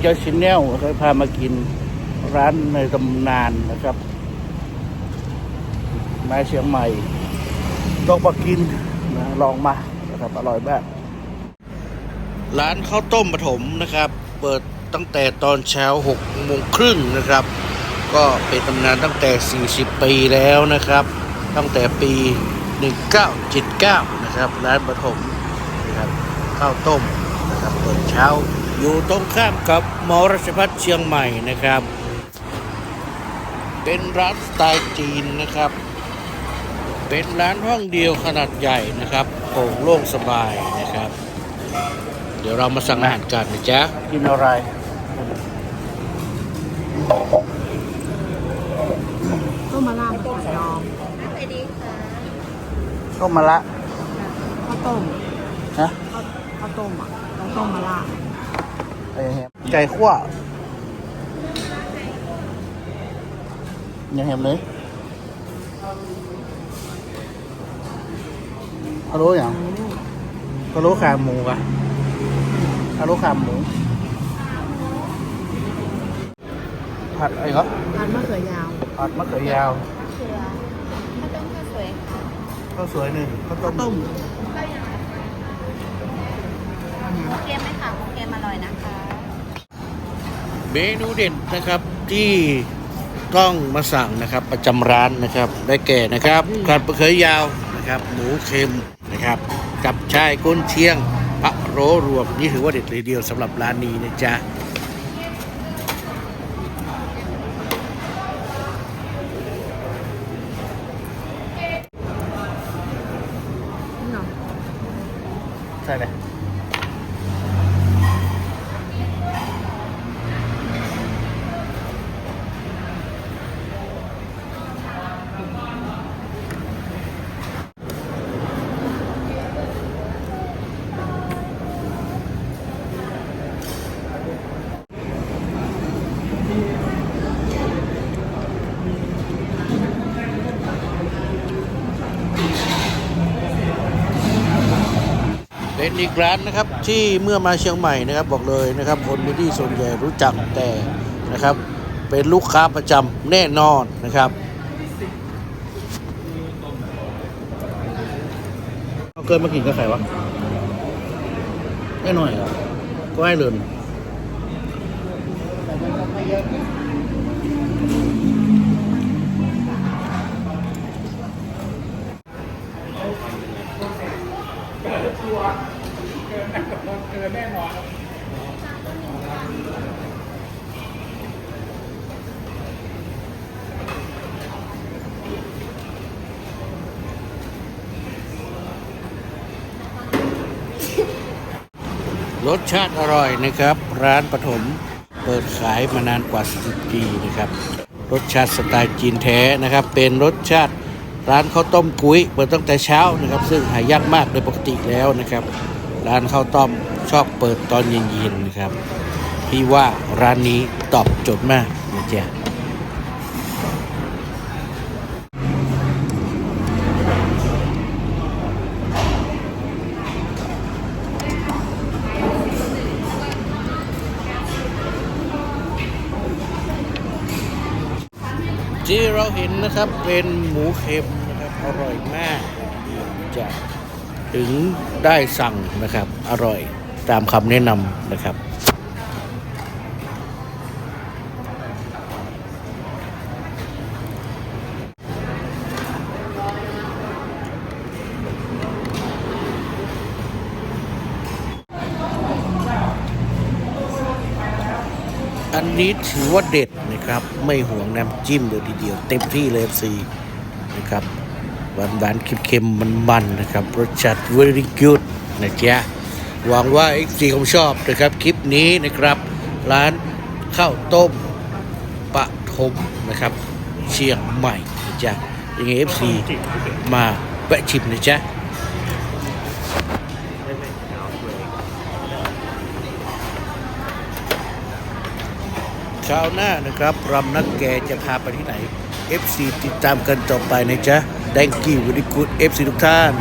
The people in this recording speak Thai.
เจ้าชินแนลเคยพามากินร้านในตำนานนะครับมาเชียงใหม่ต้องมากินนะลองมานะครับอร่อยมากร้านข้าวต้มปฐมนะครับ เปิดตั้งแต่ตอนเช้า6โมงครึ่งนะครับ ก็เป็นตำนานตั้งแต่ 40 ปีแล้วนะครับ ตั้งแต่ปี 1979 นะครับ ร้านปฐมนะครับข้าวต้มนะครับเปิดเช้า อยู่ตรงข้ามกับมอรัชพัฒเชียงใหม่นะครับ เป็นร้านสไตล์จีนนะครับ เป็นร้านห้องเดียวขนาดใหญ่นะครับโปร่งโล่งสบายนะครับ เดี๋ยวเรามาสั่งอาหารกันนะจ๊ะกินอะไรต้มมะระผัดไข่ดองต้มมะละข้าวต้มฮะข้าวข้าวต้มอะต้องต้มมะระ ไอ้แฮมไก่ขั่วยังแฮมเลยฮัลโหลอย่างฮัลโหลขาหมูกะฮัลโหลขาหมู ผัดอะไรครับทานมะเขือยาว ผัดมะเขือยาวเขือข้าวต้มข้าวสวยค่ะข้าวสวยหนึ่งข้าวต้ข้าวมต้มหมูเค็มไหมคะหมูเค็มอร่อยนะคะ เมนูเด็ดนะครับที่ต้องมาสั่งนะครับ ประจำร้านนะครับ ได้แก่นะครับผัดมะเขือยาวนะครับ หมูเค็มนะครับ กับชายก้นเชียงพระโรรวมนี่ถือว่าเด็ดเลยเดียวสำหรับร้านนี้นะจ๊ะนี่เหรอใช่ไหม เป็นอีกร้านนะครับที่เมื่อมาเชียงใหม่นะครับบอกเลยนะครับ คนพื้นที่ส่วนใหญ่รู้จักแต่นะครับ เป็นลูกค้าประจำแน่นอนนะครับเอาเกินมากินกับใครวะไม่หน่อยเรอก็ให้เลยรสชาติอร่อยนะครับ ร้านปฐมเปิดขายมานานกว่า 10 ปีนะครับ รสชาติสไตล์จีนแท้นะครับ เป็นรสชาติ ร้านข้าวต้มกุ้ยเปิดตั้งแต่เช้านะครับ ซึ่งหายากมากโดยปกติแล้วนะครับ ร้านข้าวต้มชอบเปิดตอนเย็นๆนะครับ พี่ว่าร้านนี้ตอบโจทย์มากนะจ๊ะ ที่เราเห็นนะครับเป็นหมูเค็มนะครับอร่อยมากจะถึงได้สั่งนะครับอร่อยตามคำแนะนำนะครับ อันนี้ถือว่าเด็ดนะครับ ไม่ห่วงน้ำจิ้มเลยทีเดียว เต็มที่เลยซีนะครับหวานหวานๆเค็มๆมันๆนะครับรสชาติ very good นะจ๊ะหวังว่า XC คงชอบนะครับคลิปนี้นะครับ ร้านข้าวต้มปะทมนะครับ เชียงใหม่นะจ๊ะยังไง FC มาแวะชิมนะจ๊ะ คราวหน้านะครับรำนักแกจะพาไปที่ไหน FC ติดตามกันต่อไปนะจ๊ะ Thank you very good FC ทุกท่าน